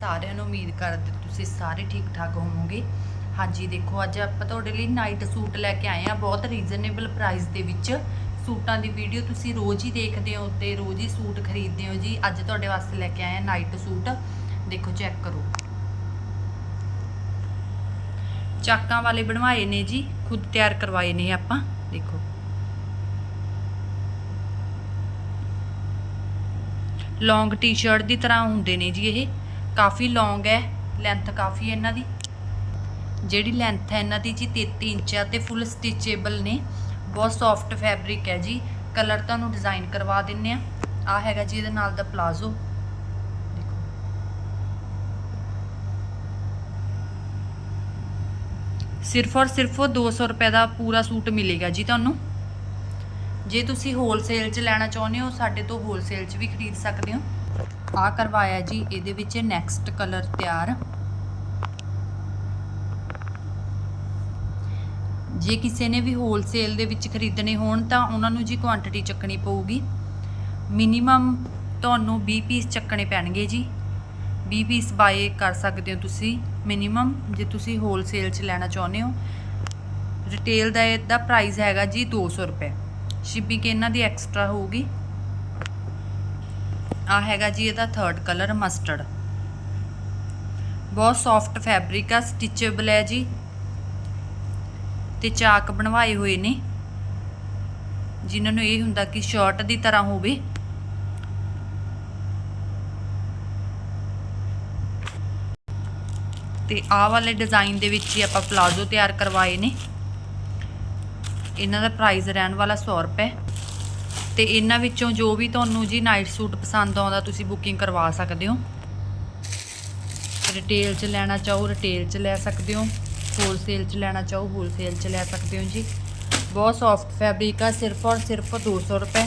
ਸਾਰਿਆਂ ਨੂੰ ਉਮੀਦ ਕਰਦੇ ਤੁਸੀਂ ਸਾਰੇ ਠੀਕ ਠਾਕ ਹੋਵੋਗੇ। ਹਾਂਜੀ, ਦੇਖੋ, ਅੱਜ ਆਪਾਂ ਤੁਹਾਡੇ ਲਈ ਨਾਈਟ ਸੂਟ ਲੈ ਕੇ ਆਏ ਆ ਬਹੁਤ ਰੀਜ਼ਨੇਬਲ ਪ੍ਰਾਈਸ ਦੇ ਵਿੱਚ ਸੂਟਾਂ ਦੀ ਵੀਡੀਓ ਤੁਸੀਂ ਰੋਜ਼ ਹੀ ਦੇਖਦੇ ਹੋ ਤੇ ਰੋਜ਼ ਹੀ ਸੂਟ ਖਰੀਦਦੇ ਹੋ ਜੀ। ਅੱਜ ਤੁਹਾਡੇ ਵਾਸਤੇ ਲੈ ਕੇ ਆਏ ਆ ਨਾਈਟ ਸੂਟ ਦੇਖੋ ਚੈੱਕ ਕਰੋ। ਚਾਕਾਂ ਵਾਲੇ ਬਣਵਾਏ ਨੇ ਜੀ। ਖੁਦ ਤਿਆਰ ਕਰਵਾਏ ਨੇ ਆਪਾਂ। ਦੇਖੋ। ਲੌਂਗ ਟੀ-ਸ਼ਰਟ ਦੀ ਤਰ੍ਹਾਂ ਹੁੰਦੇ ਨੇ ਜੀ ਇਹ। ਕਾਫੀ ਲੌਂਗ ਹੈ ਲੈਂਥ ਕਾਫੀ ਹੈ ਇਹਨਾਂ ਦੀ। ਜਿਹੜੀ ਲੈਂਥ ਹੈ ਇਹਨਾਂ ਦੀ ਜੀ 33 ਇੰਚ ਹੈ ਤੇ ਫੁੱਲ ਸਟਿਚੇਬਲ ਨੇ। ਬਹੁਤ ਸੌਫਟ ਫੈਬਰਿਕ ਹੈ ਜੀ। ਕਲਰ ਤੁਹਾਨੂੰ ਡਿਜ਼ਾਈਨ ਕਰਵਾ ਦਿੰਨੇ ਆ। ਆ ਹੈਗਾ ਜੀ ਇਹਦੇ ਨਾਲ ਦਾ ਪਲਾਜ਼ੋ ਦੇਖੋ। ਸਿਰਫ ਔਰ ਸਿਰਫ 200 ਰੁਪਏ ਦਾ ਪੂਰਾ ਸੂਟ ਮਿਲੇਗਾ ਜੀ ਤੁਹਾਨੂੰ। ਜੇ ਤੁਸੀਂ ਹੋਲਸੇਲ 'ਚ ਲੈਣਾ ਚਾਹੁੰਦੇ ਹੋ, ਸਾਡੇ ਤੋਂ ਹੋਲਸੇਲ 'ਚ ਵੀ ਖਰੀਦ ਸਕਦੇ ਹੋ। ਆ ਕਰਵਾਇਆ ਜੀ, ਇਹਦੇ ਵਿੱਚ ਨੈਕਸਟ ਕਲਰ ਤਿਆਰ। ਜੇ ਕਿਸੇ ਨੇ ਵੀ ਹੋਲਸੇਲ ਦੇ ਵਿੱਚ ਖਰੀਦਣੇ ਹੋਣ, ਤਾਂ ਉਹਨਾਂ ਨੂੰ ਜੀ ਕੁਆਂਟੀਟੀ ਚੱਕਣੀ ਪਊਗੀ। ਮਿਨੀਮਮ ਤੁਹਾਨੂੰ 20 ਪੀਸ ਚੱਕਣੇ ਪੈਣਗੇ ਜੀ। 20 ਪੀਸ ਬਾਏ ਕਰ ਸਕਦੇ ਹੋ ਤੁਸੀਂ ਮਿਨੀਮਮ ਜੇ ਤੁਸੀਂ ਹੋਲਸੇਲ 'ਚ ਲੈਣਾ ਚਾਹੁੰਦੇ ਹੋ। ਰਿਟੇਲ ਦਾ ਇਹਦਾ ਪ੍ਰਾਈਸ ਹੈਗਾ ਜੀ 200 ਰੁਪਏ। ਸ਼ਿਪਿੰਗ ਇਹਨਾਂ ਦੀ ਐਕਸਟਰਾ ਹੋਊਗੀ। ਆ ਹੈਗਾ ਜੀ, ਇਹਦਾ ਥਰਡ ਕਲਰ ਮਸਟਰਡ ਬਹੁਤ ਸੌਫਟ ਫੈਬਰਿਕ ਆ ਸਟਿਚੇਬਲ ਹੈ ਜੀ। ਤੇ ਚਾਕ ਬਣਵਾਏ ਹੋਏ ਨੇ। ਜਿਨ੍ਹਾਂ ਨੂੰ ਇਹ ਹੁੰਦਾ ਕਿ ਸ਼ਰਟ ਦੀ ਤਰ੍ਹਾਂ ਹੋਵੇ। ਤੇ ਆਹ ਵਾਲੇ ਡਿਜ਼ਾਈਨ ਦੇ ਵਿੱਚ ਹੀ ਆਪਾਂ ਪਲਾਜ਼ੋ ਤਿਆਰ ਕਰਵਾਏ ਨੇ। ਇਹਨਾਂ ਦਾ ਪ੍ਰਾਈਸ ਰਹਿਣ ਵਾਲਾ 100 ਰੁਪਏ। ਤੇ ਇਹਨਾਂ ਵਿੱਚੋਂ ਜੋ ਵੀ ਤੁਹਾਨੂੰ ਜੀ ਨਾਈਟ ਸੂਟ ਪਸੰਦ ਆਉਂਦਾ, ਤੁਸੀਂ ਬੁਕਿੰਗ ਕਰਵਾ ਸਕਦੇ ਹੋ। ਰਿਟੇਲ 'ਚ ਲੈਣਾ ਚਾਹੋ ਰਿਟੇਲ 'ਚ ਲੈ ਸਕਦੇ ਹੋ। ਹੋਲਸੇਲ 'ਚ ਲੈਣਾ ਚਾਹੋ ਹੋਲਸੇਲ 'ਚ ਲੈ ਸਕਦੇ ਹੋ ਜੀ। ਬਹੁਤ ਸੌਫਟ ਫੈਬਰਿਕ ਆ, ਸਿਰਫ ਔਰ ਸਿਰਫ 200 ਰੁਪਏ।